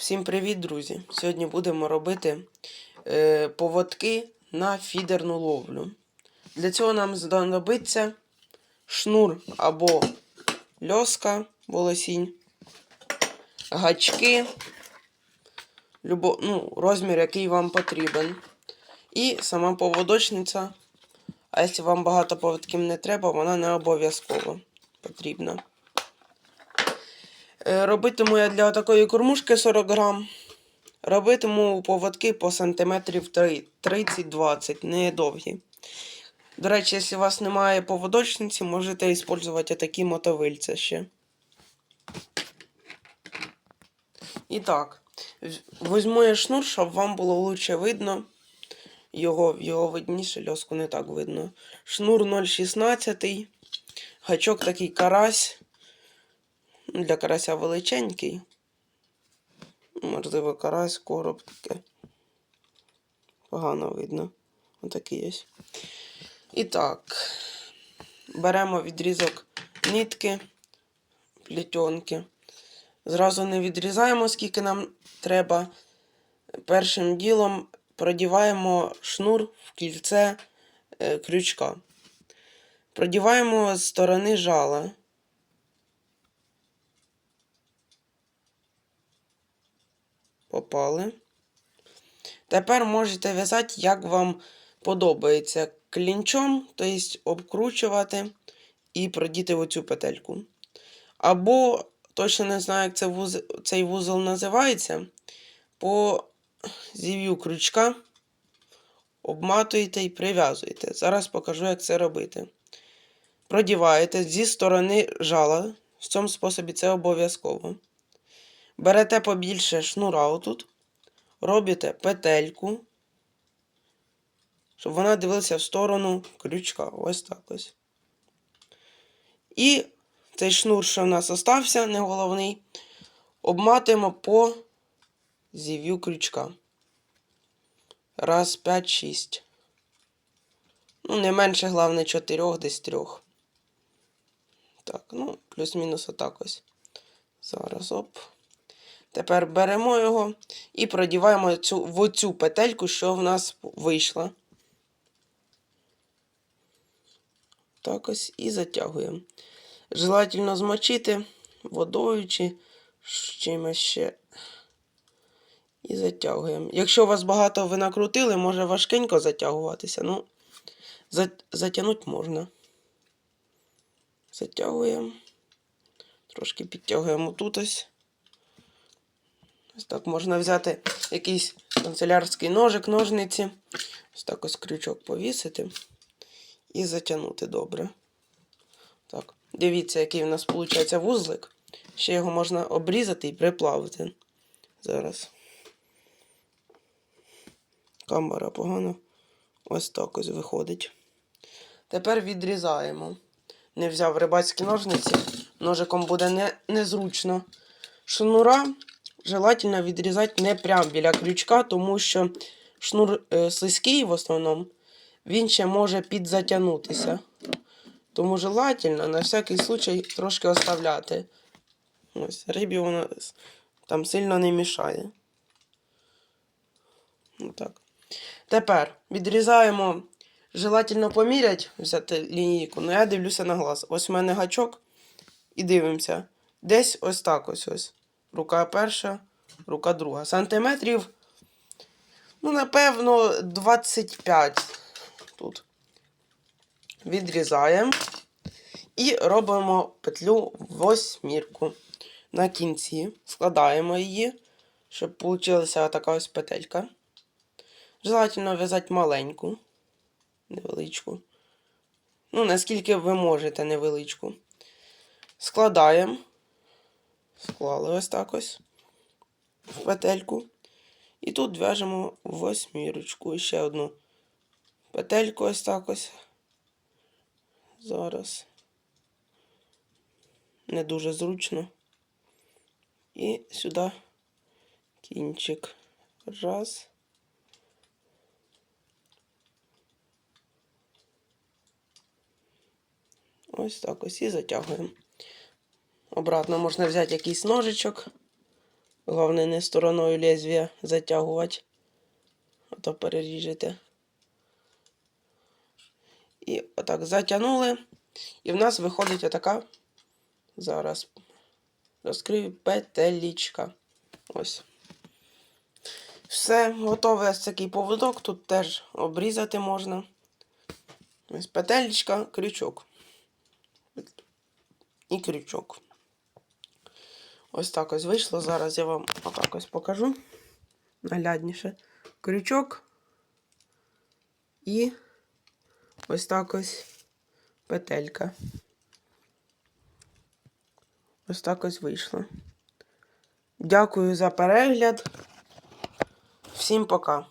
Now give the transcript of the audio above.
Всім привіт, друзі! Сьогодні будемо робити е, поводки на фідерну ловлю. Для цього нам знадобиться шнур або льоска, волосінь, гачки, любо, ну, розмір, який вам потрібен. І сама поводочниця. А якщо вам багато поводків не треба, вона не обов'язково потрібна. Е, Робитиму я для такої кормушки 40 грам. Робитиму поводки по сантиметрів 30-20, не довгі. До речі, якщо у вас немає поводочниці, можете використовувати такі мотовильця ще. І так, візьму я шнур, щоб вам було лучше видно. Його, його видніше, льоску не так видно. Шнур 0,16. Гачок такий карась. Для карася величенький. Можливо, карась, короб таке. Погано видно. Отакий є. І так, беремо відрізок нитки, плетенки. Зразу не відрізаємо, скільки нам треба. Першим ділом продіваємо шнур в кільце е, крючка. Продіваємо з сторони жала. Попали. Тепер можете в'язати, як вам подобається. Клінчом, тобто обкручувати і продіти оцю петельку. Або, точно не знаю, як це вуз... цей вузол називається. По зів'ю крючка обматуєте і прив'язуєте. Зараз покажу, як це робити. Продіваєте зі сторони жала. В цьому способі це обов'язково. Берете побільше шнура отут, робите петельку, щоб вона дивилася в сторону крючка. Ось так ось. І цей шнур, що в нас остався, не головний, обматуємо по зів'ю крючка. Раз, п'ять, шість. Ну, не менше, головне, чотирьох, десь трьох. Так, ну, плюс-мінус отак ось. Зараз оп. Тепер беремо його і продіваємо цю, в оцю петельку, що в нас вийшла. Так ось і затягуємо. Желательно змочити водою чи чимось ще. І затягуємо. Якщо у вас багато ви накрутили, може важкенько затягуватися. Ну, затягнути можна. Затягуємо. Трошки підтягуємо тут ось. Ось так можна взяти якийсь канцелярський ножик, ножниці. Ось так ось крючок повісити і затягнути добре. Так, дивіться, який у нас виходить вузлик. Ще його можна обрізати і приплавити. Зараз. Камера погано. Ось так ось виходить. Тепер відрізаємо. Не взяв рибацькі ножниці. Ножиком буде не, незручно. Шнура желательно відрізати не прямо біля крючка, тому що шнур е, слизький в основному, він ще може підзатягнутися. Тому желательно на всякий случай трошки оставляти. Ось, рибі воно там сильно не мішає. Отак. Тепер відрізаємо, желательно поміряти, взяти лінійку, але я дивлюся на глаз. Ось у мене гачок і дивимося. Десь ось так ось ось. Рука перша, рука друга. Сантиметрів, ну, напевно, 25 тут. Відрізаємо і робимо петлю восьмірку. На кінці складаємо її, щоб вийшла така ось петелька. Желательно в'язати маленьку, невеличку. Ну, наскільки ви можете невеличку. Складаємо. Склали ось так ось в петельку. І тут в'яжемо восьмірочку. І ще одну петельку ось так ось. Зараз. Не дуже зручно. І сюди кінчик. Раз. Ось так ось і затягуємо. Обратно можна взяти якийсь ножичок. Головне не стороною лезвія затягувати. А то переріжете. І отак затягнули. І в нас виходить отака. Зараз розкрию петелічка. Ось. Все, готовий ось такий поводок. Тут теж обрізати можна. Ось петелечка, крючок. І крючок. Ось так ось вийшло. Зараз я вам отак ось покажу. Наглядніше. Крючок. І ось так ось петелька. Ось так ось вийшло. Дякую за перегляд. Всім пока.